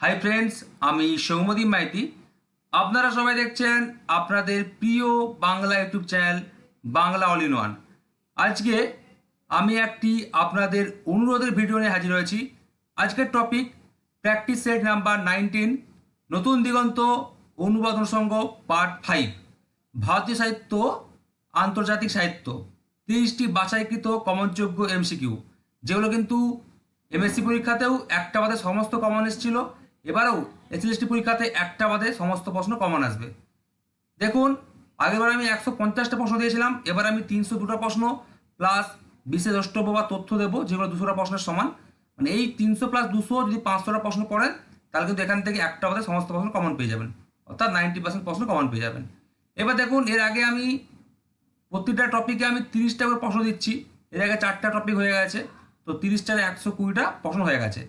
Hi friends আমি সৌমদী মাইতি। আপনারা সবাই দেখছেন আপনাদের প্রিয় Bangla YouTube channel Bangla all in one. আজকে আমি একটি আপনাদের অনুরোধের ভিডিও নিয়ে হাজির হয়েছি। আজকের topic practice set number nineteen নতুন দিগন্ত অনুবাদন সংঘ পার্ট ফাইভ ভারতীয় সাহিত্য, আন্তর্জাতিক সাহিত্য, তিরিশটি বাছাইকৃত কমনযোগ্য এমসিকিউ যেগুলো কিন্তু এমএসসি পরীক্ষাতেও একটা বাদে সমস্ত কমন এসেছিল এবারেও এসএলএসটি পরীক্ষাতে একটা বাদে সমস্ত প্রশ্ন কমন আসবে। দেখুন, আগেরবার আমি একশো পঞ্চাশটা প্রশ্ন দিয়েছিলাম, এবার আমি তিনশো দুটো প্রশ্ন প্লাস বিশেষ দ্রষ্টব্য বা তথ্য দেবো, যেগুলো দুশোটা প্রশ্নের সমান। মানে এই তিনশো প্লাস দুশো যদি পাঁচশোটা প্রশ্ন পড়েন তাহলে কিন্তু এখান থেকে একটা বাদে সমস্ত প্রশ্ন কমন পেয়ে যাবেন। অর্থাৎ নাইনটি পার্সেন্ট প্রশ্ন কমন পেয়ে যাবেন। এবার দেখুন, এর আগে আমি প্রতিটা টপিকে আমি তিরিশটা করে প্রশ্ন দিচ্ছি। এর আগে চারটা টপিক হয়ে গেছে, তো তিরিশটার একশো কুড়িটা প্রশ্ন হয়ে গেছে।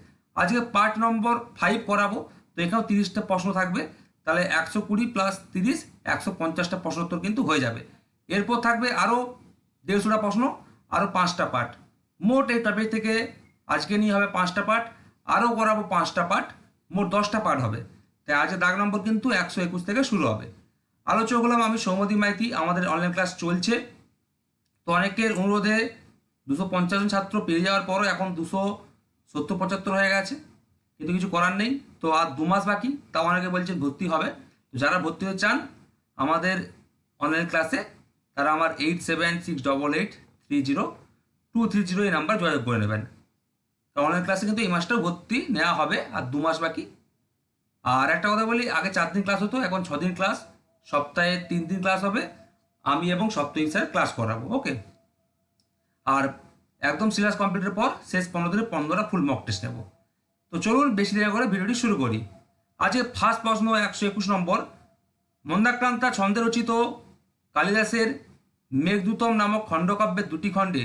আজকে পার্ট নম্বর ফাইভ করাবো। তো এখানেও তিরিশটা প্রশ্ন থাকবে। তাহলে একশো কুড়ি প্লাস তিরিশ, একশো পঞ্চাশটা প্রশ্ন উত্তর কিন্তু হয়ে যাবে। এরপর থাকবে আরও দেড়শোটা প্রশ্ন আরও পাঁচটা পার্ট মোট এই টপিক থেকে আজকে নিয়ে হবে পাঁচটা পার্ট আরও করাবো পাঁচটা পার্ট মোট দশটা পার্ট হবে। তাই আজকে দাগ নম্বর কিন্তু একশো একুশ থেকে শুরু হবে। আলোচক হলাম আমি সৌমদী মাইতি, আমাদের অনলাইন ক্লাস চলছে। তো অনেকের অনুরোধে দুশো পঞ্চাশ ছাত্র পেয়ে যাওয়ার পরও এখন দুশো সত্তর পঁচাত্তর হয়ে গেছে, কিন্তু কিছু করার নেই। তো আর দু মাস বাকি, তাও অনেকে বলছে ভর্তি হবে। তো যারা ভর্তি হতে চান, আমাদের অনলাইন ক্লাসে তারা আমার eight seven six double eight three zero two three zero এই নাম্বার যোগাযোগ করে নেবেন। অনলাইন ক্লাসে কিন্তু এই মাসটাও ভর্তি নেওয়া হবে, আর দু মাস বাকি। আর একটা কথা বলি, আগে চার দিন ক্লাস হতো, এখন ছ দিন ক্লাস সপ্তাহে তিন দিন ক্লাস হবে। আমি এবং সপ্তাহে স্যার ক্লাস করাবো ওকে আর একদম সিলেবাস কমপ্লিটের পর শেষ পনেরো দিনে পনেরোটা ফুল মক টেস্ট নেব। তো চলুন বেশি দেরি করে ভিডিওটি শুরু করি। আজকে ফার্স্ট প্রশ্ন একশো একুশ নম্বর। মন্দাক্রান্তা ছন্দে রচিত কালিদাসের মেঘদূতম নামক খণ্ডকাব্যের দুটি খণ্ডে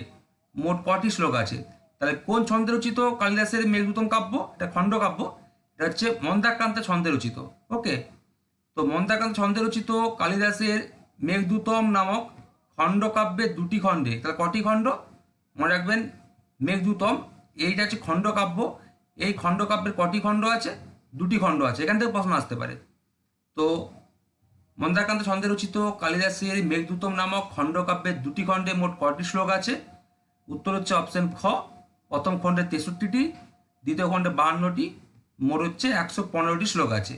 মোট কটি শ্লোক আছে? তাহলে কোন ছন্দে রচিত কালিদাসের মেঘদূতম কাব্য? এটা খণ্ডকাব্য। এটা হচ্ছে মন্দাক্রান্তা ছন্দে রচিত। ওকে? তো মন্দাক্রান্ত ছন্দে রচিত কালিদাসের মেঘদূতম নামক খণ্ডকাব্যের দুটি খণ্ডে, তাহলে কটি খণ্ড? মনে রাখবেন, মেঘদূতম, এইটা হচ্ছে খণ্ডকাব্য, এই খণ্ডকাব্যের কটি খণ্ড আছে? দুটি খণ্ড আছে, এখান থেকে প্রশ্ন আসতে পারে। তো, মন্দারকান্ত ছন্দে রচিত কালিদাসের মেঘদূতম নামক খণ্ডকাব্যের দুটি খণ্ডে মোট কটি শ্লোক আছে? উত্তর হচ্ছে অপশন খ, প্রথম খণ্ডে তেষট্টিটি, দ্বিতীয় খণ্ডে বাহান্নটি, মোট হচ্ছে একশো পনেরোটি শ্লোক আছে।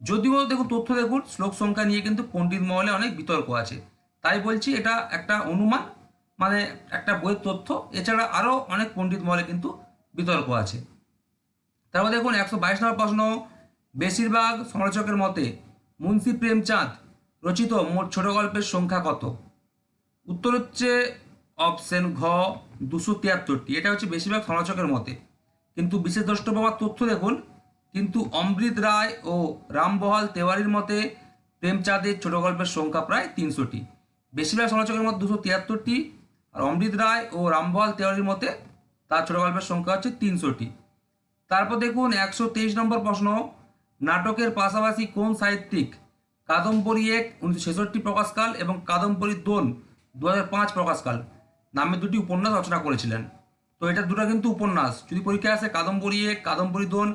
যদিও দেখুন, তথ্য দেখুন, শ্লোক সংখ্যা নিয়ে কিন্তু পণ্ডিত মহলে অনেক বিতর্ক আছে। তাই বলছি, এটা একটা অনুমান মানে একটা বইয়ের তথ্য, এছাড়া আরও অনেক পণ্ডিত মহলে কিন্তু বিতর্ক আছে। তারপর দেখুন, একশো বাইশ নম্বর প্রশ্ন, বেশিরভাগ সমালোচকের মতে মুন্সি প্রেমচাঁদ রচিত মোট ছোট গল্পের সংখ্যা কত? উত্তর হচ্ছে অপশন ঘ, দুশো তিয়াত্তরটি। এটা হচ্ছে বেশিরভাগ সমালোচকের মতে। কিন্তু বিশেষ দ্রষ্টব্য বা তথ্য দেখুন, কিন্তু অমৃত রায় ও রামবহাল তেওয়ারির মতে প্রেমচাঁদের ছোট গল্পের সংখ্যা প্রায় তিনশোটি। বেশিরভাগ সমালোচকের মধ্যে দুশো তিয়াত্তরটি আর অমৃত রায় ও রামবহাল তেওয়ারির মতে তার ছোট গল্পের সংখ্যা হচ্ছে তিনশোটি। তারপর দেখুন একশো তেইশ নম্বর প্রশ্ন, নাটকের পাশাপাশি কোন সাহিত্যিক কাদম্বরী এক উনিশশো ছেষট্টি প্রকাশকাল এবং কাদম্বরী দোন দু হাজার পাঁচ প্রকাশকাল নামে দুটি উপন্যাস রচনা করেছিলেন। তো এটা দুটো কিন্তু উপন্যাস। যদি পরীক্ষায় আসে কাদম্বরী এক, কাদম্বরী দোন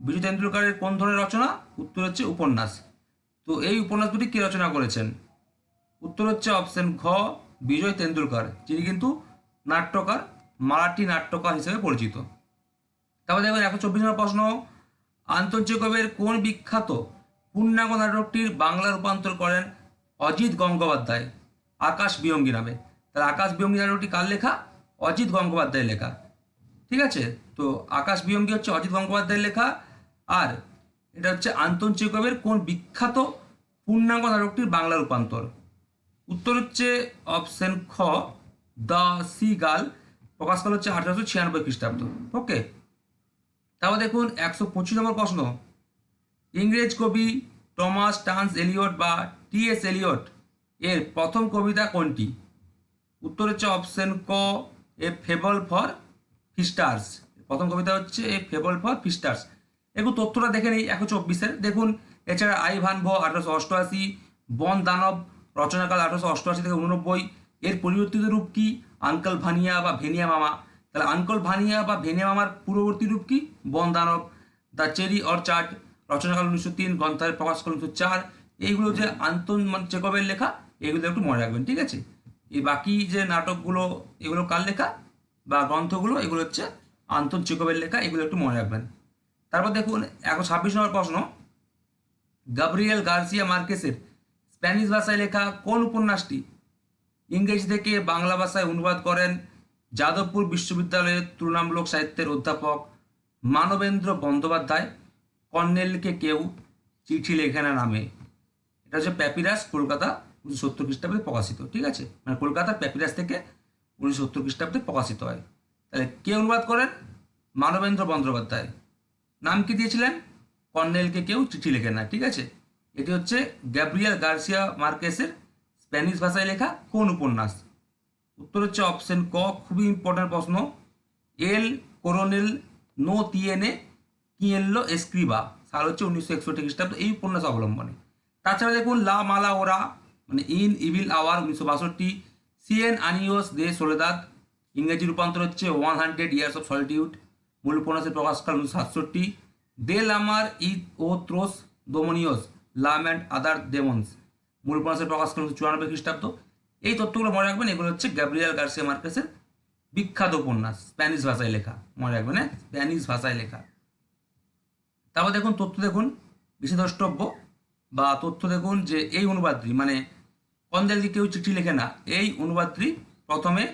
বিজয় তেন্ডুলকারের কোন ধরনের রচনা? উত্তর হচ্ছে উপন্যাস। তো এই উপন্যাস দুটি কে রচনা করেছেন? উত্তর হচ্ছে অপশন ঘ বিজয় তেন্ডুলকার, যিনি কিন্তু নাট্যকার, মারাঠি নাট্যকার হিসেবে পরিচিত। তারপর দেখবেন একশো চব্বিশ নম্বর প্রশ্ন আন্তর্জাতিকভাবের কোন বিখ্যাত পূর্ণাঙ্গ নাটকটির বাংলা রূপান্তর করেন অজিত গঙ্গোপাধ্যায়? আকাশ বিয়ঙ্গী নামে। তাহলে আকাশ বিয়ঙ্গী নাটকটি কার লেখা? অজিত গঙ্গোপাধ্যায়ের লেখা। ঠিক আছে? তো আকাশ বিয়ঙ্গী হচ্ছে অজিত গঙ্গোপাধ্যায়ের লেখা। আর এটা হচ্ছে আন্তন চেকবের কোন বিখ্যাত পূর্ণাঙ্গ নাটকটির বাংলা রূপান্তর? উত্তর হচ্ছে অপশন খ দ্য সি গার্ল প্রকাশকাল হচ্ছে আঠারোশো ছিয়ানব্বই খ্রিস্টাব্দ। ওকে? তারপর দেখুন, একশো পঁচিশ নম্বর প্রশ্ন। ইংরেজ কবি টমাস টান্স এলিয়ট বা টি এস এলিয়ট এর প্রথম কবিতা কোনটি? উত্তর হচ্ছে অপশন ক, এ ফেবল ফর ফিস্টার্স। প্রথম কবিতা হচ্ছে এ ফেবল ফর ফিস্টার্স। একটু তথ্যটা দেখে নিই, একশো চব্বিশের। দেখুন, এছাড়া আই ভান ভ, আঠারোশো অষ্টআশি, বন দানব রচনাকাল আঠারোশো অষ্টআশি থেকে উননব্বই। এর পরিবর্তিত রূপ কি? আঙ্কল ভানিয়া বা ভেনিয়া মামা। তাহলে আঙ্কল ভানিয়া বা ভেনিয়া মামার পূর্ববর্তী রূপ কি? বন দানব দ্য চেরি অর চার্ট রচনাকাল উনিশশো তিন গ্রন্থারের প্রকাশকাল উনিশশো চার। এইগুলো যে আন্তন চেকবের লেখা, এগুলো একটু মনে রাখবেন, ঠিক আছে? এই বাকি যে নাটকগুলো, এগুলো কার লেখা? বা গ্রন্থগুলো, এগুলো হচ্ছে আন্তন চেকবের লেখা, এগুলো একটু মনে রাখবেন। তারপর দেখুন এখন ছাব্বিশ নম্বর প্রশ্ন। গাব্রিয়েল গার্সিয়া মার্কেসের স্প্যানিশ ভাষায় লেখা কোন উপন্যাসটি? ইংরেজি থেকে বাংলা ভাষায় অনুবাদ করেন যাদবপুর বিশ্ববিদ্যালয়ের তুলনামূলক সাহিত্যের অধ্যাপক মানবেন্দ্র বন্দ্যোপাধ্যায়। কর্নেলকে কেউ চিঠি লেখে না নামে। এটা হচ্ছে প্যাপিরাস, কলকাতা উনিশশো সত্তর খ্রিস্টাব্দে প্রকাশিত, ঠিক আছে? মানে কলকাতার প্যাপিরাস থেকে উনিশশো সত্তর খ্রিস্টাব্দে প্রকাশিত হয়। তাহলে কে অনুবাদ করেন? মানবেন্দ্র বন্দ্যোপাধ্যায়। নাম কি দিয়েছিলেন? কর্নেলকে কেউ চিঠি লেখে না, ঠিক আছে? এটি হচ্ছে গ্যাব্রিয়াল গার্সিয়া মার্কেসের স্প্যানিশ ভাষায় লেখা কোন উপন্যাস? উত্তর হচ্ছে অপশন ক, খুবই ইম্পর্ট্যান্ট প্রশ্ন। এল কোরোনেল নো তিয়েনে কিয়েল্লো এসক্রিবা, সাল হচ্ছে উনিশশো একষট্টি খ্রিস্টাব্দ, এই উপন্যাস অবলম্বনে। তাছাড়া দেখুন, লা মালা ওরা মানে ইন ইভিল আওয়ার উনিশশো বাষট্টি সিএন আনিওস দে সোলেদাদ, ইংরেজি রূপান্তর হচ্ছে one hundred years of solitude, মূল উপন্যাসের প্রকাশকাল উনিশশো সাতষট্টি দে লামার ইদ ও ত্রোস দোমনিয়স লাম অ্যান্ড আদার ডেমন্স মূল উপন্যাসের প্রকাশ উনিশশো চুরানব্বই খ্রিস্টাব্দ। এই তথ্যগুলো মনে রাখবেন, এগুলো হচ্ছে গ্যাব্রিয়াল গার্সিয়া মার্কেসের বিখ্যাত উপন্যাস, স্প্যানিশ ভাষায় লেখা। মনে রাখবেন হ্যাঁ? স্প্যানিশ ভাষায় লেখা। তারপর দেখুন, তথ্য দেখুন বিশেষ দ্রষ্টব্য বা তথ্য দেখুন যে এই অনুবাদটি মানে কন্দেলজি কেউ চিঠি লেখে না, এই অনুবাদটি প্রথমে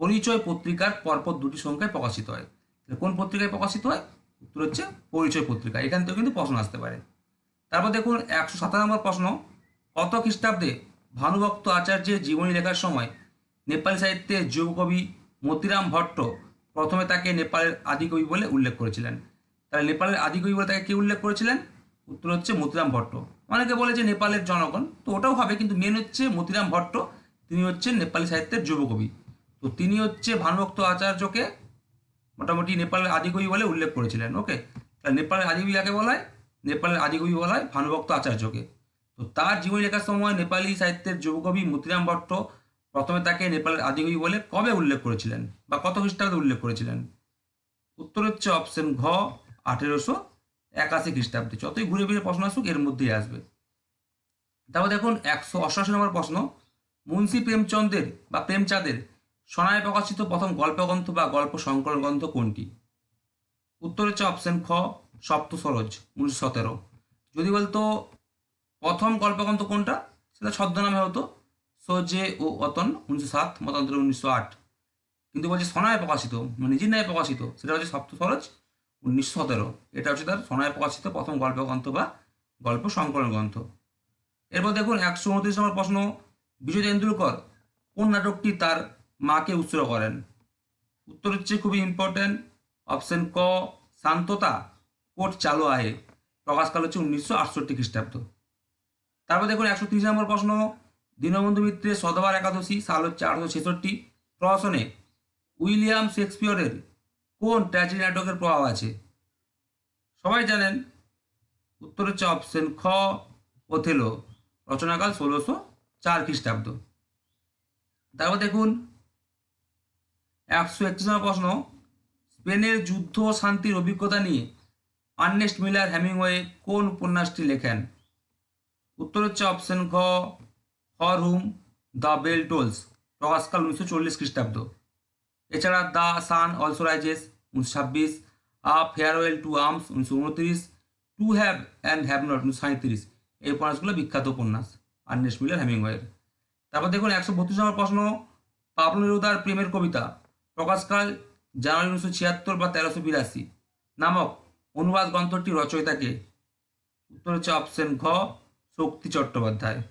পরিচয় পত্রিকার পরপর দুটি সংখ্যায় প্রকাশিত হয়। কোন পত্রিকায় প্রকাশিত হয়? উত্তর হচ্ছে পরিচয় পত্রিকা। এখান থেকেও কিন্তু প্রশ্ন আসতে পারে। তারপর দেখুন একশো সাতাশ নম্বর প্রশ্ন, কত খ্রিস্টাব্দে ভানুভক্ত আচার্যের জীবনী লেখার সময় নেপালি সাহিত্যে যুবকবি মতিরাম ভট্ট প্রথমে তাকে নেপালের আদিকবি বলে উল্লেখ করেছিলেন। তাহলে নেপালের আদিকবি বলে তাকে কে উল্লেখ করেছিলেন? উত্তর হচ্ছে মতিরাম ভট্ট। অনেকে বলে যে নেপালের জনগণ, তো ওটাও হবে, কিন্তু মেন হচ্ছে মতিরাম ভট্ট, তিনি হচ্ছেন নেপালি সাহিত্যের যুবকবি তো তিনি হচ্ছে ভানুভক্ত আচার্যকে মোটামুটি নেপালের আদিকবি বলে উল্লেখ করেছিলেন। ওকে তাহলে নেপালের আদিকবি কাকে বলা হয়? নেপালের আদিকবি বলা হয় ভানুভক্ত আচার্যকে। তো তার জীবনী লেখার সময় নেপালি সাহিত্যের যুবকবি মতিরাম ভট্ট প্রথমে তাকে নেপালের আদিকবি বলে কবে উল্লেখ করেছিলেন বা কত খ্রিস্টাব্দে উল্লেখ করেছিলেন? উত্তর হচ্ছে অপশন ঘ, আঠেরোশো একাশি খ্রিস্টাব্দে। যতই ঘুরে ফিরে প্রশ্ন আসুক, এর মধ্যেই আসবে। তারপর দেখুন, একশো অষ্টাশি নম্বর প্রশ্ন। মুন্সী প্রেমচন্দের বা প্রেমচাঁদের সোনায় প্রকাশিত প্রথম গল্পগ্রন্থ বা গল্প সংকলন গ্রন্থ কোনটি? উত্তর হচ্ছে অপশন খ সপ্ত সরোজ উনিশশো সতেরো। যদি বলতো প্রথম গল্পগ্রন্থ কোনটা? সেটা ছদ্মনামে হতো, সোজে ও অতন, উনিশশো সাত, মতান্তর উনিশশো আট। কিন্তু বলছে সোনায় প্রকাশিত মানে নিজের ন্যায় প্রকাশিত, সেটা হচ্ছে সপ্ত সরোজ উনিশশো সতেরো। এটা হচ্ছে তার সোনায় প্রকাশিত প্রথম গল্পগ্রন্থ বা গল্প সংকলন গ্রন্থ। এরপর দেখুন, একশো উনত্রিশ নম্বর প্রশ্ন, বিজয় তেন্ডুলকর কোন নাটকটি তার মাকে উৎসর্গ করেন? উত্তর হচ্ছে খুবই ইম্পর্টেন্ট অপশন ক, শান্ততা। কোট চালু আহে প্রকাশকাল হচ্ছে উনিশশো আটষট্টি খ্রিস্টাব্দ। তারপর দেখুন একশো তিরিশ নম্বর প্রশ্ন, দীনবন্ধু মিত্রের সদবার একাদশী, সাল হচ্ছে আঠারোশো ছেষট্টি। প্রহসনে উইলিয়াম শেক্সপিয়রের কোন ট্র্যাজেডি নাটকের প্রভাব আছে? সবাই জানেন, উত্তর হচ্ছে অপশন খ, ওথেলো। রচনাকাল ষোলোশো চার খ্রিস্টাব্দ। তারপর দেখুন, একশো একত্রিশ নম্বর প্রশ্ন, স্পেনের যুদ্ধ শান্তির অভিজ্ঞতা নিয়ে আর্নেস্ট মিলার হ্যামিংওয়ে কোন উপন্যাসটি লেখেন? উত্তর হচ্ছে অপশন খ for whom the bell tolls, প্রকাশকাল উনিশশো চল্লিশ খ্রিস্টাব্দ। এছাড়া দ্য সান অলসো রাইজেস, উনিশশো ছাব্বিশ, আ ফেয়ারওয়েল টু আর্মস, উনিশশো উনত্রিশ, to have and have not, উনিশশো সাঁত্রিশ এই উপন্যাসগুলো বিখ্যাত উপন্যাস আর্নেস্ট মিলার হ্যামিংওয়ের তারপর দেখুন একশো বত্রিশ নম্বর প্রশ্ন, পাবলো নেরুদার প্রেমের কবিতা, প্রকাশকাল জানুয়ারি উনিশশো ছিয়াত্তর বা তেরোশো বিরাশি। নামক অনুবাদ গ্রন্থটি রচয়িতাকে। উত্তর হচ্ছে অপশন ঘ, শক্তি চট্টোপাধ্যায়।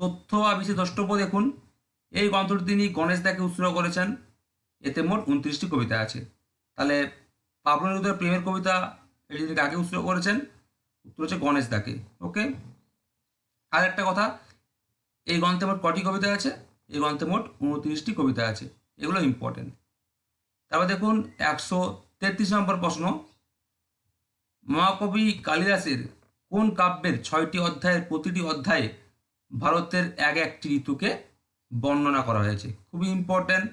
তথ্য বা বিশেষ দ্রষ্টব্য দেখুন। এই গ্রন্থটি তিনি গণেশ দাকে উৎসর্গ করেছেন। এতে মোট উনত্রিশটি কবিতা আছে। তাহলে পাবলো নেরুদার প্রেমের কবিতা এটি তিনি কাকে উৎসর্গ করেছেন? উত্তর হচ্ছে গণেশ দাকে। ওকে? আর একটা কথা, এই গ্রন্থে মোট কটি কবিতা আছে? এই গ্রন্থে মোট উনত্রিশটি কবিতা আছে। এগুলো ইম্পর্টেন্ট তারপর দেখুন, একশো তেত্রিশ নম্বর প্রশ্ন। মহাকবি কালিদাসের কোন কাব্যের ছয়টি অধ্যায়ের প্রতিটি অধ্যায়ে ভারতের এক একটি ঋতুকে বর্ণনা করা হয়েছে? খুবই ইম্পর্ট্যান্ট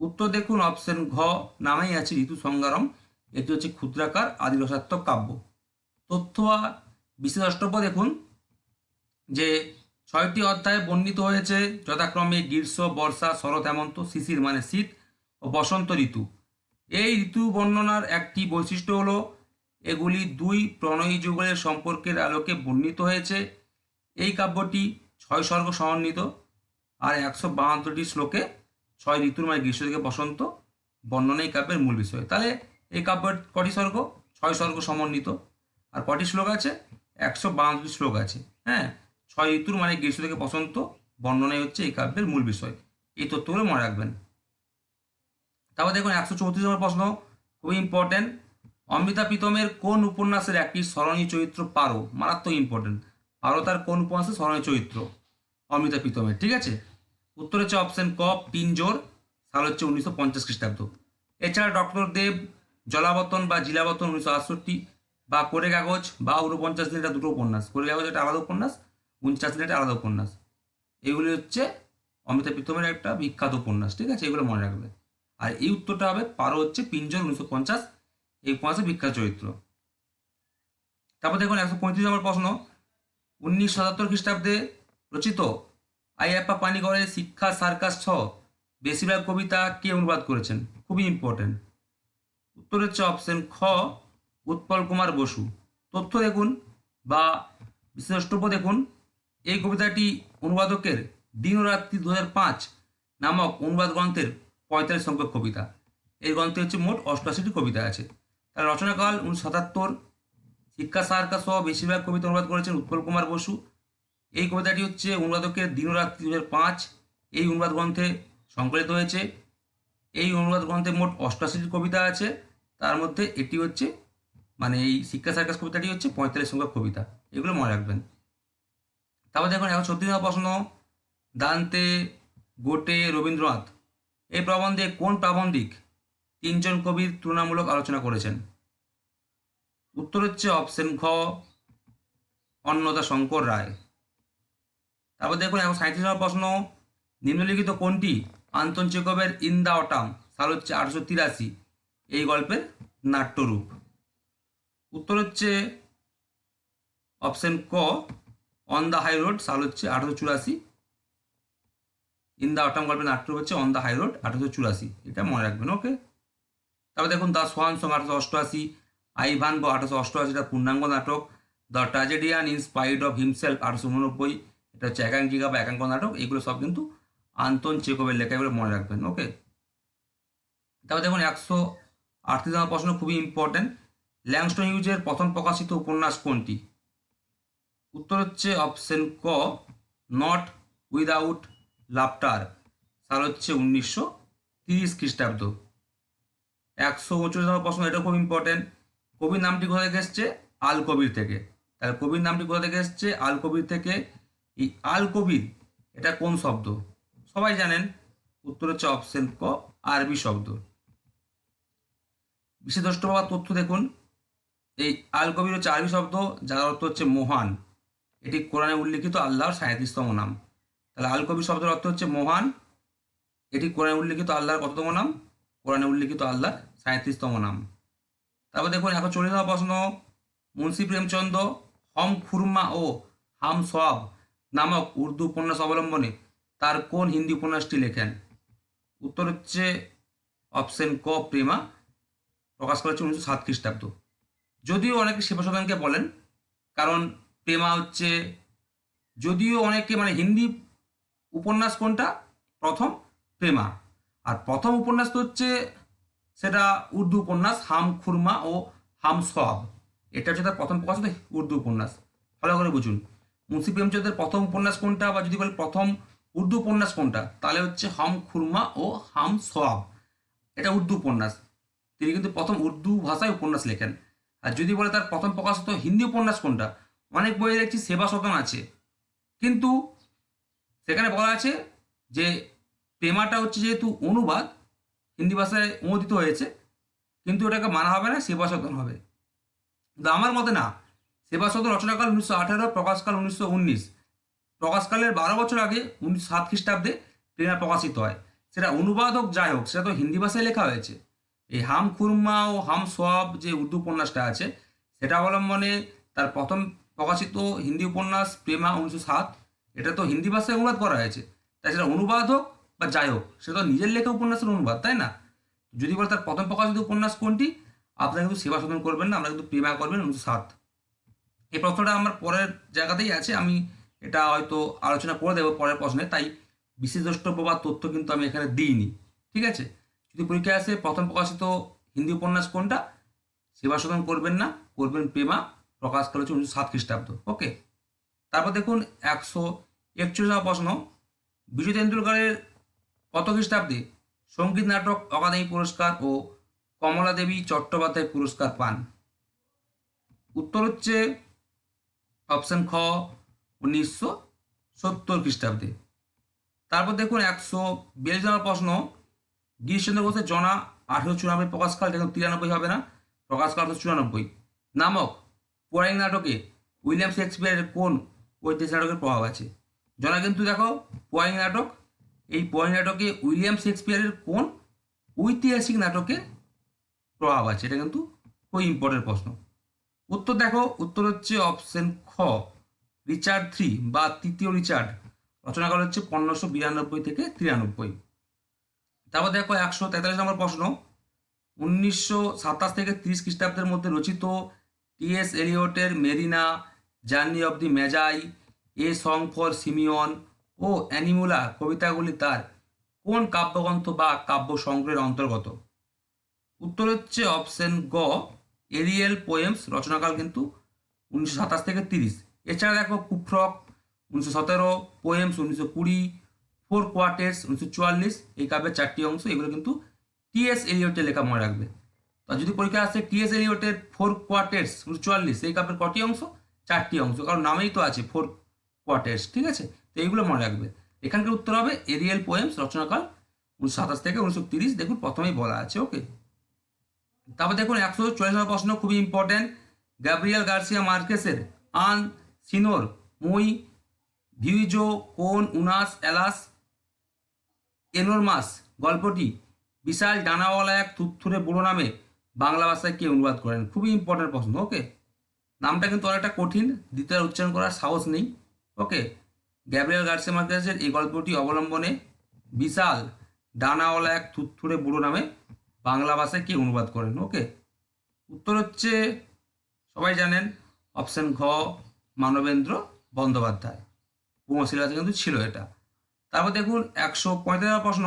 উত্তর দেখুন অপশন ঘ নামেই আছে ঋতু সংগ্রাম। এটি হচ্ছে ক্ষুদ্রাকার আদি রসাত্মক কাব্য। তথ্য বিশেষ অষ্টব্য দেখুন, যে ছয়টি অধ্যায়ে বর্ণিত হয়েছে, যথাক্রমে গ্রীষ্ম বর্ষা, শরৎ, হেমন্ত, শিশির মানে শীত ও বসন্ত ঋতু। এই ঋতু বর্ণনার একটি বৈশিষ্ট্য হলো, এগুলি দুই প্রণয়ী যুগলের সম্পর্কের আলোকে বর্ণিত হয়েছে। এই কাব্যটি ছয় স্বর্গ সমন্বিত আর একশো বাহাত্তরটি শ্লোকে ছয় ঋতুর মানে গ্রীষ্ম থেকে বসন্ত বর্ণনা এই কাব্যের মূল বিষয়। তাহলে এই কাব্যের কটি স্বর্গ? ছয় স্বর্গ সমন্বিত। আর কটি শ্লোক আছে? একশো বাহাত্তরটি শ্লোক আছে। হ্যাঁ ছয় ঋতুর মানে গ্রীষ্ম থেকে বসন্ত বর্ণনাই হচ্ছে এই কাব্যের মূল বিষয়। এই তথ্যগুলো মনে রাখবেন। তারপর দেখুন একশো চৌত্রিশ নম্বর প্রশ্ন, খুবই ইম্পর্টেন্ট অমৃতা প্রীতমের কোন উপন্যাসের একটি স্মরণীয় চরিত্র পারো? মারাত্মক ইম্পর্টেন্ট পারো তার কোন উপন্যাসের স্মরণীয় চরিত্র? অমৃতা প্রীতমের, ঠিক আছে? উত্তর হচ্ছে অপশন ক পিঞ্জোর সাল হচ্ছে উনিশশো পঞ্চাশ খ্রিস্টাব্দ। এছাড়া ডক্টর দেব জলাবতন বা জিলাবতন উনিশশো আটষট্টি, বা কোরে কাগজ বা উনপঞ্চাশ দিন এটা দুটো উপন্যাস। কোরে কাগজ একটা আলাদা উপন্যাস, উনচাশ দিন একটা আলাদা উপন্যাস। এগুলি হচ্ছে অমিতা প্রীতমের একটা বিখ্যাত উপন্যাস, ঠিক আছে? এগুলো মনে রাখবে। আর এই উত্তরটা হবে পারো হচ্ছে পিঞ্জর উনিশশো পঞ্চাশ, এই উপন্যাসের বিখ্যাত চরিত্র। তারপর দেখুন একশো পঁয়ত্রিশ নম্বর প্রশ্ন। উনিশশো সাতাত্তর খ্রিস্টাব্দে রচিত আইয়াপ্পা পানিগড়ের শিক্ষা, সার্কাস ছ, বেশিরভাগ কবিতা কে অনুবাদ করেছেন? খুবই ইম্পর্টেন্ট উত্তর হচ্ছে অপশন খ, উৎপল কুমার বসু। তথ্য দেখুন বা বিশেষটব্য দেখুন। এই কবিতাটি অনুবাদকের দিন রাত্রি দু নামক অনুবাদ গ্রন্থের পঁয়তাল্লিশ সংখ্যক কবিতা। এই গ্রন্থে হচ্ছে মোট অষ্টআশিটি কবিতা আছে। তার রচনাকাল উনিশশো সাতাত্তর। শিক্ষা সার্কা সহ বেশিরভাগ কবিতা অনুবাদ করেছেন উৎপল কুমার বসু। এই কবিতাটি হচ্ছে অনুবাদকের দিনরাত্রি দু পাঁচ। এই অনুবাদ গ্রন্থে সংকলিত হয়েছে। এই অনুবাদ গ্রন্থে মোট অষ্টআশিটি কবিতা আছে। তার মধ্যে এটি হচ্ছে মানে এই শিক্ষা সার্কাস কবিতাটি হচ্ছে পঁয়তাল্লিশ সংখ্যক কবিতা। এগুলো মনে রাখবেন। তারপর দেখুন, এখন নম্বর প্রশ্ন, দান্তে গোটে রবীন্দ্রনাথ। এই প্রবন্ধে কোন প্রাবন্ধিক তিনজন কবির তুলনামূলক আলোচনা করেছেন? উত্তর হচ্ছে অপশন ঘ, অন্নদা শঙ্কর রায়। তারপর দেখুন, এখন সাঁত্রিশ নম্বর প্রশ্ন, নিম্নলিখিত কোনটি আন্তন চেকবের ইন দা অটাম সাল হচ্ছে আটশো তিরাশি, এই গল্পের নাট্যরূপ। উত্তর হচ্ছে অপশন ক অন দ্য হাই রোড সাল হচ্ছে আঠারোশো চুরাশি ইন দ্য অটাম গল্পের নাট্যরূপ হচ্ছে অন দ্য হাই রোড আঠারোশো চুরাশি। এটা মনে রাখবেন ওকে তারপর দেখুন দ্য সোয়ান সং আঠারোশো অষ্টআশি, আইভান বা আঠারোশো অষ্টআশিটা পূর্ণাঙ্গ নাটক। The tragedian in spite of himself আঠারোশো উননব্বই, এটা হচ্ছে একাঙ্কিকা বা একাঙ্ক নাটক। এগুলো সব কিন্তু আন্তন চেকবের লেখা, এগুলো মনে রাখবেন ওকে তারপর দেখুন, একশো আটত্রিশ নম্বর প্রশ্ন খুবই ইম্পর্টেন্ট ল্যাংস্টন হিউজের প্রথম প্রকাশিত উপন্যাস কোনটি? উত্তর হচ্ছে অপশন ক নট উইদাউট লাফটার সাল হচ্ছে উনিশশো তিরিশ খ্রিস্টাব্দ। একশো উনচল্লিশ প্রশ্ন, এটা খুব ইম্পর্টেন্ট কবির নামটি কোথা থেকে এসছে? আল কবির থেকে। তাহলে কবির নামটি কোথা থেকে এসছে? আল কবির থেকে। এই আল কবির, এটা কোন শব্দ? সবাই জানেন, উত্তর হচ্ছে অপশন ক, আরবি শব্দ। বিশেষ দ্রষ্ট তথ্য দেখুন। এই আল কবির হচ্ছে আরবি শব্দ, যার অর্থ হচ্ছে মহান। এটি কোরআনে উল্লিখিত আল্লাহর সাঁত্রিশতম নাম। তাহলে আল কবির শব্দের অর্থ হচ্ছে মহান। এটি কোরআনে উল্লিখিত আল্লাহর কততম নাম? কোরআনে উল্লিখিত আল্লাহর সাঁত্রিশতম নাম। তারপর দেখুন, এখন চলে যাওয়া প্রশ্ন। মুন্সী প্রেমচন্দ্র হম খুরমা ও হাম সোয়াব নামক উর্দু উপন্যাস অবলম্বনে তার কোন হিন্দি উপন্যাসটি লেখেন? উত্তর হচ্ছে অপশন ক, প্রেমা। প্রকাশ করেছে উনিশশো সাত খ্রিস্টাব্দ। যদিও অনেকে শিবসদনকে বলেন, কারণ প্রেমা হচ্ছে, যদিও অনেকে মানে হিন্দি উপন্যাস কোনটা? প্রথম প্রেমা। আর প্রথম উপন্যাস তো হচ্ছে, সেটা উর্দু উপন্যাস, হাম খুরমা ও হাম সব এটা হচ্ছে তার প্রথম প্রকাশ প্রকাশিত উর্দু উপন্যাস। ভালো করে বুঝুন। মুন্সি প্রেমচন্দ্রের প্রথম উপন্যাস কোনটা? বা যদি বলে প্রথম উর্দু উপন্যাস কোনটা? তাহলে হচ্ছে হাম খুরমা ও হাম সোয়াব এটা উর্দু উপন্যাস। তিনি কিন্তু প্রথম উর্দু ভাষায় উপন্যাস লেখেন। আর যদি বলে তার প্রথম প্রকাশিত হিন্দি উপন্যাস কোনটা? অনেক বইয়ে দেখছি সেবা সদন আছে। কিন্তু সেখানে বলা আছে যে প্রেমাটা হচ্ছে যেহেতু অনুবাদ, হিন্দি ভাষায় অনুদিত হয়েছে, কিন্তু ওটাকে মানা হবে না সেবা সদন হবে। কিন্তু আমার মতে না সেবা সদন রচনাকাল উনিশশো আঠারো, প্রকাশকাল উনিশশো উনিশ। প্রকাশকালের বারো বছর আগে উনিশশো সাত খ্রিস্টাব্দে প্রেমা প্রকাশিত হয়। সেটা অনুবাদ হোক, যাই হোক, সেটা তো হিন্দি ভাষায় লেখা হয়েছে। এই হাম খুরমা ও হাম সোয়াব যে উর্দু উপন্যাসটা আছে, সেটা অবলম্বনে তার প্রথম প্রকাশিত হিন্দি উপন্যাস প্রেমা উনিশশো সাত এটা তো হিন্দি ভাষায় অনুবাদ করা হয়েছে। সেটা অনুবাদ হোক বা যাই হোক, সেটা তো নিজের লেখা উপন্যাসের অনুবাদ, তাই না? যদি বলে তার প্রথম প্রকাশিত উপন্যাস কোনটি? আপনারা কিন্তু সেবা সদন করবেন না, আমরা কিন্তু প্রেমা করবেন উনিশশো সাত। এই প্রশ্নটা আমার পরের জায়গাতেই আছে, আমি এটা হয়তো আলোচনা করে দেবো পরের প্রশ্নে, তাই বিশেষ দ্রষ্টব্য বা তথ্য কিন্তু আমি এখানে দিইনি, ঠিক আছে? যদি পরীক্ষায় আসে প্রথম প্রকাশিত হিন্দি উপন্যাস কোনটা? সেবা সদন করবেন না, করবেন প্রেমা, প্রকাশ করেছে উনিশশো সাত খ্রিস্টাব্দ, ওকে? তারপর দেখুন একশো একচল্লিশ প্রশ্ন। বিজয় তেন্ডুলকরের কত খ্রিস্টাব্দে সংগীত নাটক অকাদেমি পুরস্কার ও কমলা দেবী চট্টোপাধ্যায় পুরস্কার পান? উত্তর হচ্ছে অপশন খ, উনিশশো সত্তর খ্রিস্টাব্দে। তারপর দেখুন একশো বিয়াল্লিশ নম্বর প্রশ্ন। গিরিশচন্দ্র ঘোষের জনা আঠেরো চুরানব্বই প্রকাশকাল দেখুন তিরানব্বই হবে না? প্রকাশকাল আঠেরো চুরানব্বই। নামক পৌরাণিক নাটকে উইলিয়াম শেক্সপিয়ারের কোন ঐতিহাসিক নাটকের প্রভাব আছে। জনা কিন্তু দেখো পৌরাণিক নাটক, এই পৌরাণিক নাটকে উইলিয়াম শেক্সপিয়ারের কোন ঐতিহাসিক নাটকে প্রভাব আছে? এটা কিন্তু খুব ইম্পর্টেন্ট প্রশ্ন। উত্তর দেখো, উত্তর হচ্ছে অপশন খ, রিচার্ড থ্রি বা তৃতীয় রিচার্ড। রচনা করা হচ্ছে পনেরোশো বিরানব্বই থেকে তিরানব্বই। তারপর দেখো একশো তেতাল্লিশ নম্বর প্রশ্ন। উনিশশো সাতাশ থেকে তিরিশ খ্রিস্টাব্দের মধ্যে রচিত TS এলিয়টের Marina journey of the Magi, a song for Simeon O Animula কবিতাগুলি তার কোন কাব্যগ্রন্থ বা কাব্য সংগ্রহের অন্তর্গত? উত্তর হচ্ছে অপশন গ, এরিয়েল পোয়েমস, রচনাকাল কিন্তু উনিশশো সাতাশ থেকে তিরিশ। এছাড়া দেখো কুফ্রক, উনিশশো সতেরো, পোয়েমস, উনিশশো কুড়ি, ফোর কোয়ার্টার্স উনিশশো চুয়াল্লিশ, এই কাব্যের চারটি অংশ, এগুলো কিন্তু টিএস এলিয়টের লেখা মনে রাখবে। তা যদি পরীক্ষা আসে টিএস এলিয়টের ফোর কোয়ার্টেস উনিশশো চুয়াল্লিশ, এই কাব্যের কটি অংশ? চারটি অংশ, কারণ নামেই তো আছে ফোর কোয়ার্টেস ঠিক আছে? তো এইগুলো মনে রাখবে। এখানকার উত্তর হবে এরিয়েল পোয়েমস রচনাকাল উনিশশো সাতাশ থেকে উনিশশো তিরিশ। দেখুন, প্রথমেই বলা আছে ওকে তারপর দেখুন, একশো চল্লিশ নম্বর প্রশ্ন খুবই ইম্পর্টেন্ট গ্যাব্রিয়াল গার্সিয়া মার্কেসের আন সিনোর মুই ভিউজো কোন উনাস এলাস এনোরমাস গল্পটি বিশাল ডানাওয়ালা এক তুত্থুরে বুড়ো নামে বাংলা ভাষায় কে অনুবাদ করেন? খুবই ইম্পর্টেন্ট প্রশ্ন ওকে নামটা কিন্তু অনেকটা কঠিন, দ্বিতীয় উচ্চারণ করার সাহস নেই। ওকে গ্যাব্রিয়েল গার্সিয়া মার্কেসের এই গল্পটি অবলম্বনে বিশাল ডানাওয়ালা এক থুত্থুরে বুড়ো নামে বাংলা ভাষায় কে অনুবাদ করেন? ওকে উত্তর হচ্ছে, সবাই জানেন, অপশন ঘ, মানবেন্দ্র বন্দ্যোপাধ্যায়। পুমশিলাতে কিন্তু ছিল এটা। তারপর দেখুন, একশো পঁয়তাল্লিশ প্রশ্ন।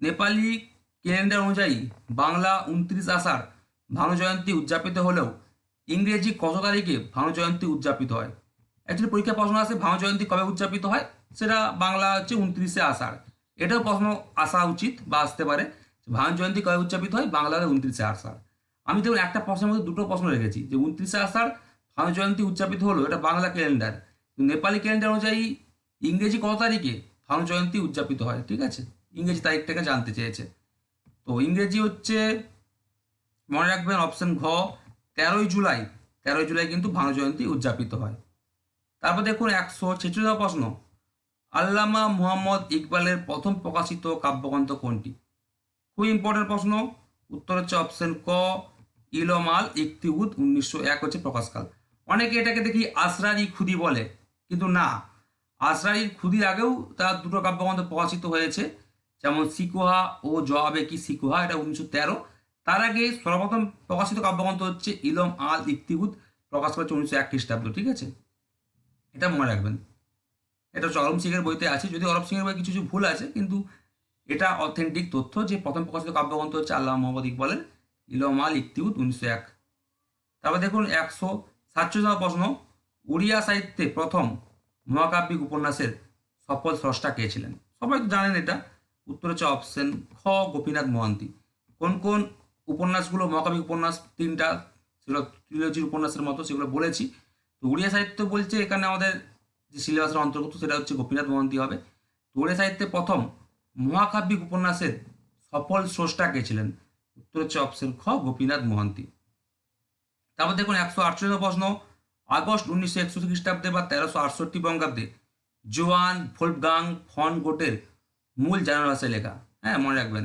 নেপালি ক্যালেন্ডার অনুযায়ী বাংলা উনত্রিশ আষাঢ় ভানু জয়ন্তী উদযাপিত হলেও ইংরেজি কত তারিখে ভানু জয়ন্তী উদযাপিত হয়? অ্যাকচুয়ালি পরীক্ষা প্রশ্ন আসে, ভানু জয়ন্তী কবে উদযাপিত হয়? সেটা বাংলা হচ্ছে উনত্রিশে আষাঢ়। এটাও প্রশ্ন আসা উচিত বা আসতে পারে ভানু জয়ন্তী কবে উদযাপিত হয়? বাংলার উনত্রিশে আষাঢ়। আমি দেখুন একটা প্রশ্নের মধ্যে দুটো প্রশ্ন রেখেছি যে উনত্রিশে আষাঢ় ভানু জয়ন্তী উদযাপিত হলো, এটা বাংলা ক্যালেন্ডার। নেপালি ক্যালেন্ডার অনুযায়ী ইংরেজি কত তারিখে ভানু জয়ন্তী উদযাপিত হয়? ঠিক আছে? ইংরেজি তারিখটাকে জানতে চেয়েছে। তো ইংরেজি হচ্ছে মনে রাখবেন অপশন ঘ। তেরোই জুলাই তেরোই জুলাই কিন্তু ভানু জয়ন্তী উদযাপিত হয়। তারপর দেখুন একশো ছেচল্লিশ প্রশ্ন। আল্লামা মুহাম্মদ ইকবালের প্রথম প্রকাশিত কাব্যগ্রন্থ কোনটি? খুবই ইম্পর্টেন্ট প্রশ্ন। উত্তর হচ্ছে অপশন ক ইলমাল ইকতিউদ উনিশশো এক হচ্ছে প্রকাশকাল। অনেকে এটাকে দেখি আসরারি খুদি বলে, কিন্তু না। আসরারির খুদির আগেও তার দুটো কাব্যগ্রন্থ প্রকাশিত হয়েছে, যেমন সিকুহা ও জবাবে কি সিকুহা, এটা উনিশশো তেরো। তার আগে সর্বপ্রথম প্রকাশিত কাব্যগ্রন্থ হচ্ছে ইলম আল ইকতিউদ প্রকাশ করেছে উনিশশো এক খ্রিস্টাব্দ ঠিক আছে? এটা মনে রাখবেন। এটা হচ্ছে অরম সিংয়ের বইতে আছে। যদি অরম সিংয়ের বই কিছু কিছু ভুল আছে, কিন্তু এটা অথেন্টিক তথ্য যে প্রথম প্রকাশিত কাব্যগ্রন্থ হচ্ছে আল্লাহ মোহাম্মদ ইকবালের ইলম আল ইকতিউদ উনিশশো এক। তারপর দেখুন, একশো সাতচল্লিশ প্রশ্ন, উড়িয়া সাহিত্যে প্রথম মহাকাব্যিক উপন্যাসের সফল স্রষ্টা কে ছিলেন? সবাই জানেন এটা। উত্তর হচ্ছে অপশন খ, গোপীনাথ মহান্তি। কোন কোন উপন্যাসগুলো মহাকাব্যিক উপন্যাস তিনটা, সেগুলো ত্রিলজির উপন্যাসের মতো সেগুলো বলেছি। তো উড়িয়া সাহিত্য বলছে এখানে আমাদের যে সিলেবাসের অন্তর্গত সেটা হচ্ছে গোপীনাথ মহান্তি হবে। তো উড়িয়া সাহিত্যে প্রথম মহাকাব্যিক উপন্যাসের সফল স্রষ্টা কে ছিলেন? উত্তর হচ্ছে অপশন খ, গোপীনাথ মহান্তি। তারপর দেখুন একশো আটচল্লিশ প্রশ্ন, আগস্ট উনিশশো একষট্টি খ্রিস্টাব্দে বা তেরোশো আটষট্টি বঙ্গাব্দে জোয়ান ফোল্টগাং ফন গোটের মূল জার্মান ভাষায় লেখা। হ্যাঁ মনে রাখবেন।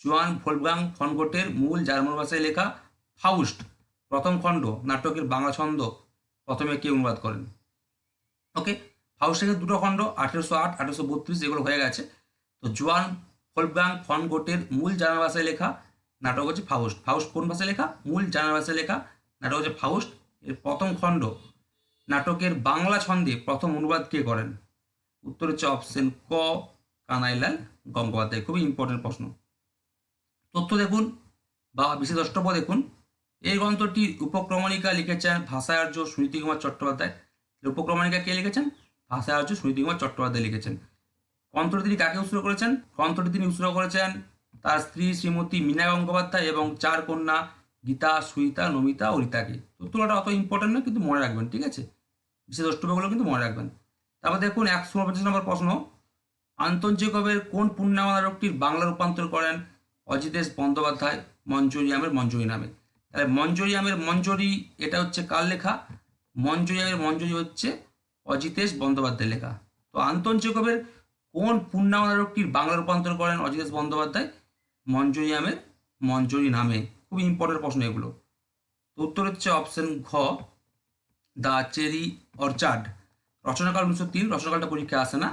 জোয়ান ভোলগাং ফনগোটের মূল জার্মান ভাষায় লেখা ফাউস্ট প্রথম খণ্ড, নাটকের বাংলা ছন্দ, প্রথমে কে অনুবাদ করেন? ওকে ফাউস্টের দুটো খণ্ড, আঠেরোশো আট, আঠেরোশো বত্রিশ এগুলো হয়ে গেছে। তো জোয়ান ফোলব্রাং ফন গোটের মূল জার্মান ভাষায় লেখা নাটক হচ্ছে ফাউস্ট ফাউস্ট কোন ভাষায় লেখা? মূল জার্মান ভাষায় লেখা নাটক হচ্ছে ফাউস্ট এর প্রথম খণ্ড, নাটকের বাংলা ছন্দে প্রথম অনুবাদ কে করেন? উত্তর হচ্ছে অপশন ক, কানাইলাল গঙ্গোপাধ্যায়। খুবই ইম্পর্টেন্ট প্রশ্ন। তথ্য দেখুন বা বিশেষ দেখুন। এই গ্রন্থটি উপক্রমণিকা লিখেছেন ভাষায়ার্য সুনীতি কুমার চট্টোপাধ্যায়। উপক্রমণিকা কে লিখেছেন? ভাষায়ার্য সুনীতি কুমার চট্টোপাধ্যায় লিখেছেন। গ্রন্থটি তিনি কাকে উৎসর্গ করেছেন? গ্রন্থটি তিনি উৎসর্গ করেছেন তার স্ত্রী শ্রীমতী মীনা গঙ্গোপাধ্যায় এবং চার কন্যা গীতা সুইতা নমিতা ও রীতাকে। তথ্যটা অত ইম্পর্টেন্ট না কিন্তু মনে রাখবেন, ঠিক আছে? বিশেষ কিন্তু মনে রাখবেন। তারপর দেখুন, একশো উনপঞ্চাশ নম্বর প্রশ্ন। আন্তর্জাতিকবের কোন পূর্ণাঙ্গ নাটকটির বাংলা রূপান্তর করেন? অজিতেশ বন্দ্যোপাধ্যায় মঞ্জুরিয়ামের মঞ্জুরি নামে তাহলে মঞ্জুরিয়ামের মঞ্জুরি, এটা হচ্ছে কার লেখা? মঞ্জুরিয়ামের মঞ্জুরি হচ্ছে অজিতেশ বন্দ্যোপাধ্যায়ের লেখা। তো আন্তর্জাতিকবের কোন পূর্ণাঙ্গ বাংলা রূপান্তর করেন অজিতেশ বন্দ্যোপাধ্যায়? মঞ্জুরিয়ামের মঞ্জুরি নামে। খুব ইম্পর্টেন্ট প্রশ্ন এগুলো। তো উত্তর হচ্ছে অপশন ঘ, দ্য চেরি অর্চার্ড। রচনাকাল উনিশশো তিন, রচনাকালটা পরীক্ষা আসে না।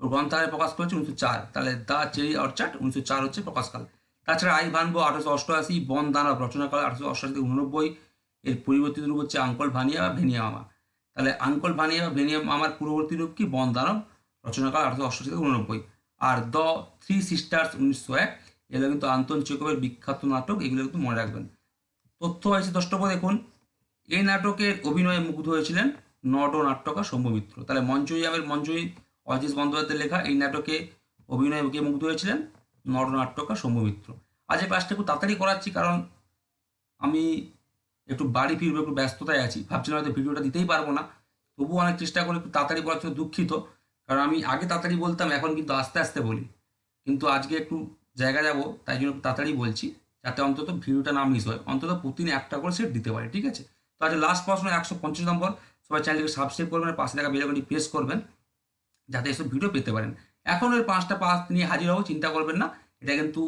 ওর গ্রন্থাগারে প্রকাশ করেছে উনিশশো চার। তাহলে দ্য চেরি অর্চার্ড উনিশশো চার হচ্ছে প্রকাশকাল। তাছাড়া আই ভানবো আঠারোশো অষ্টআশি বন দানব রচনাকাল আঠারোশো অষ্টআশি থেকে উননব্বই। এর পরিবর্তিত রূপ হচ্ছে আঙ্কল ভানিয়া বা ভেনিয়া মামা। তাহলে আঙ্কল ভানিয়া বা ভেনিয়া মামার পূর্ববর্তী রূপ কি? বন দানব রচনাকাল আঠারোশো অষ্টআশি থেকে উননব্বই। আর দ থ্রি সিস্টার্স উনিশশো এক, এগুলো কিন্তু আন্তন চেকবের বিখ্যাত নাটক, এগুলো কিন্তু মনে রাখবেন। তথ্য হয়েছে দ্রষ্টব্য দেখুন। এই নাটকের অভিনয়ে মুগ্ধ হয়েছিলেন নট নাট্যকার শম্ভু মিত্র। তাহলে মঞ্চুরিয়ামের মঞ্জুরি, অজিত বন্দ্যোপাধ্যায়ের লেখা এই নাটকে অভিনয়ে কে মুগ্ধ হয়েছিলেন। নট নাট্যকার শম্ভু মিত্র আজ এই ক্লাসটা একটু তাড়াতাড়ি করাচ্ছি কারণ আমি একটু বাড়ি ফিরবো, একটু ব্যস্ততায় আছি। ভাবছিলাম হয়তো ভিডিওটা দিতেই পারব না। তবুও অনেক চেষ্টা করে একটু তাড়াতাড়ি করার জন্য দুঃখিত। কারণ আমি আগে তাড়াতাড়ি বলতাম, এখন কিন্তু আস্তে আস্তে বলি। কিন্তু আজকে একটু জায়গা যাব, তাই জন্য তাড়াতাড়ি বলছি, যাতে অন্তত ভিডিওটা না মিস হয়। অন্তত প্রতিদিন একটা করে সেট দিতে পারি, ঠিক আছে? তো আজ লাস্ট প্রশ্ন একশো পঞ্চাশ নম্বর। সবাই চ্যানেলকে সাবস্ক্রাইব করবেন পাশে থাকা বেলাকনটি প্রেস করবেন, যাতে এসব ভিডিও পেতে পারেন। এখন ওই পাঁচটা পাস নিয়ে হাজির হব, চিন্তা করবেন না। এটা কিন্তু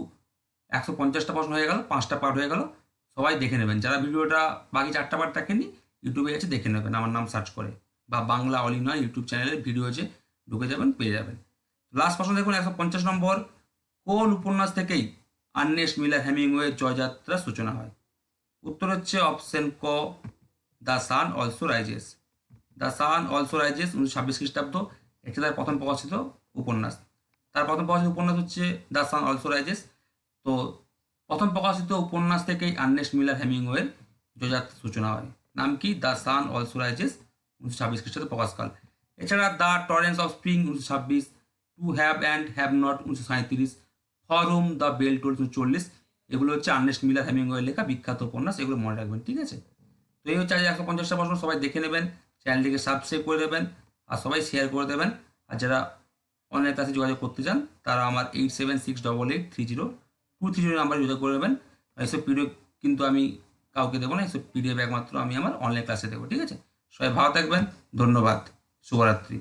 একশো পঞ্চাশটা প্রশ্ন হয়ে গেল, পাঁচটা পার্ট হয়ে গেল। সবাই দেখে নেবেন। যারা ভিডিওটা বাকি চারটা পার্ট দেখেনি ইউটিউবে গেছে, দেখে নেবেন। আমার নাম সার্চ করে। বা বাংলা অল ইন ইউটিউব চ্যানেলের ভিডিও আছে ঢুকে যাবেন, পেয়ে যাবেন। লাস্ট প্রশ্ন দেখুন, একশো পঞ্চাশ নম্বর। কোন উপন্যাস থেকেই আন্নেস মিলার হ্যামিংওয়ে জয়যাত্রার সূচনা হয়? উত্তর হচ্ছে অপশন ক, the sun also rises. The sun also rises উনিশশো ছাব্বিশ খ্রিস্টাব্দ। এটি তার প্রথম প্রকাশিত। উপন্যাস। তার প্রথম প্রকাশিত উপন্যাস হচ্ছে দ্য সান অলসো রাইজেস। তো প্রথম প্রকাশিত উপন্যাস থেকেই আন্নেস মিলার হ্যামিংওয়ের যোজাত সূচনা হয়। নাম কি? দ্য সান অলসো রাইজেস, উনিশশো ছাব্বিশ খ্রিস্টাব্দ প্রকাশকাল। এছাড়া দ্য টরেন্স অফ স্প্রিং, উনিশশো ছাব্বিশ, to have and have not, উনিশশো সাঁত্রিশ for whom the bell toll চল্লিশ, এগুলো হচ্ছে আর্নেস্ট মিলার হ্যামিংওয়ে লেখা বিখ্যাত উপন্যাস, এগুলো মনে রাখবেন, ঠিক আছে? তো এই হচ্ছে আজ একশো পঞ্চাশটা প্রশ্ন, সবাই দেখে নেবেন, চ্যানেলটিকে সাবস্ক্রাইব করে দেবেন, আর সবাই শেয়ার করে দেবেন, আর যারা অনলাইন ক্লাসে যোগাযোগ করতে চান, তারা আমার eight seven six double eight three zero two three zero নাম্বারে যোগাযোগ করে দেবেন এসব পিডিএফ কিন্তু আমি কাউকে দেবো না, এসব পিডিএফ একমাত্র আমি আমার অনলাইন ক্লাসে দেবো, ঠিক আছে? সবাই ভালো থাকবেন, ধন্যবাদ, শুভরাত্রি।